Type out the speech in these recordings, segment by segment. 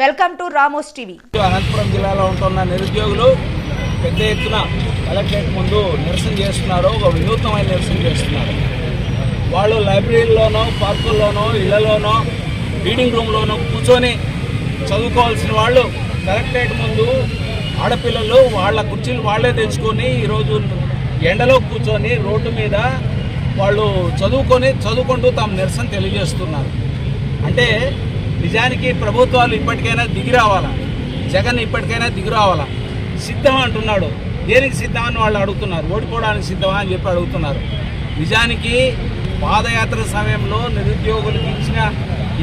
Welcome to Ramos TV. Anantapuram జిల్లాలో ఉంటున్న నిరుద్యోగులు పెద్ద ఎత్తున కలెక్టరేట్ ముందు నిరసన చేస్తున్నారు ఒక వినూత్నమైన నిరసన చేస్తున్నారు. వాళ్ళు లైబ్రరీలోనో పార్కుల్లోనో ఇళ్ళలోనో రీడింగ్ రూమ్లోనో కూర్చొని చదువుకోవాల్సిన వాళ్ళు కలెక్టరేట్ ముందు ఆడపిల్లలు వాళ్ళ కుర్చీలు వాళ్ళే తెచ్చుకొని ఈరోజు ఎండలో కూర్చొని రోడ్డు మీద వాళ్ళు చదువుకొని చదువుకుంటూ తమ నిరసన తెలియజేస్తున్నారు. అంటే నిజానికి ప్రభుత్వాలు ఇప్పటికైనా దిగి రావాలా? జగన్ ఇప్పటికైనా దిగి రావాలా? సిద్ధం అంటున్నాడు. దేనికి సిద్ధం అని వాళ్ళు అడుగుతున్నారు. ఓడిపోవడానికి సిద్ధమా అని చెప్పి అడుగుతున్నారు. నిజానికి పాదయాత్ర సమయంలో నిరుద్యోగులకు ఇచ్చిన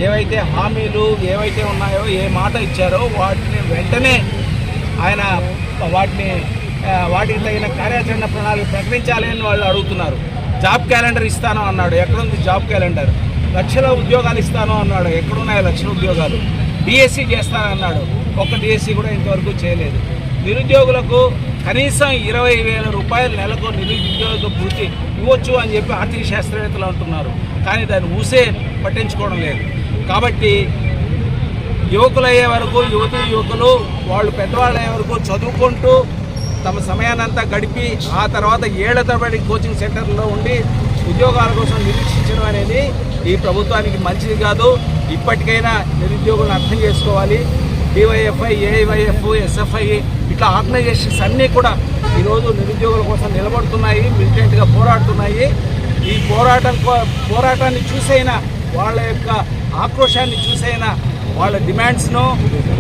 ఏవైతే హామీలు ఏవైతే ఉన్నాయో ఏ మాట ఇచ్చారో వాటిని వెంటనే ఆయన వాటిని వాటికి తగిన కార్యాచరణ ప్రణాళిక ప్రకటించాలి అని వాళ్ళు అడుగుతున్నారు. జాబ్ క్యాలెండర్ ఇస్తాను అన్నాడు. ఎక్కడుంది జాబ్ క్యాలెండర్? లక్షల ఉద్యోగాలు ఇస్తాను అన్నాడు. ఎక్కడున్నాయి లక్షల ఉద్యోగాలు. డిఎస్సి చేస్తానన్నాడు. ఒక్క డిఎస్సి కూడా ఇంతవరకు చేయలేదు. నిరుద్యోగులకు కనీసం ఇరవై వేల రూపాయల నెలకు నిరుద్యోగ పూర్తి ఇవ్వచ్చు అని చెప్పి ఆర్థిక శాస్త్రవేత్తలు అంటున్నారు. కానీ దాన్ని ఊసే పట్టించుకోవడం లేదు. కాబట్టి యువకులు అయ్యే వరకు యువతి యువకులు వాళ్ళు పెద్దవాళ్ళు అయ్యే వరకు చదువుకుంటూ తమ సమయాన్నంతా గడిపి ఆ తర్వాత ఏళ్ళ తరబడి కోచింగ్ సెంటర్లో ఉండి ఉద్యోగాల కోసం నిరీక్షించడం అనేది ఈ ప్రభుత్వానికి మంచిది కాదు. ఇప్పటికైనా నిరుద్యోగులను అర్థం చేసుకోవాలి. డివైఎఫ్ఐ ఏఐవైఎఫ్ ఎస్ఎఫ్ఐ ఇట్లా ఆర్గనైజేషన్స్ అన్నీ కూడా ఈరోజు నిరుద్యోగుల కోసం నిలబడుతున్నాయి మిలిటెంట్గా పోరాడుతున్నాయి. ఈ పోరాటం పోరాటాన్ని చూసైనా వాళ్ళ యొక్క ఆక్రోశాన్ని చూసైనా వాళ్ళ డిమాండ్స్ను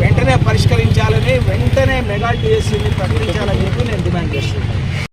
వెంటనే పరిష్కరించాలని వెంటనే మెగా టీఎస్సీని ప్రకటించాలని చెప్పి నేను డిమాండ్ చేస్తున్నాను.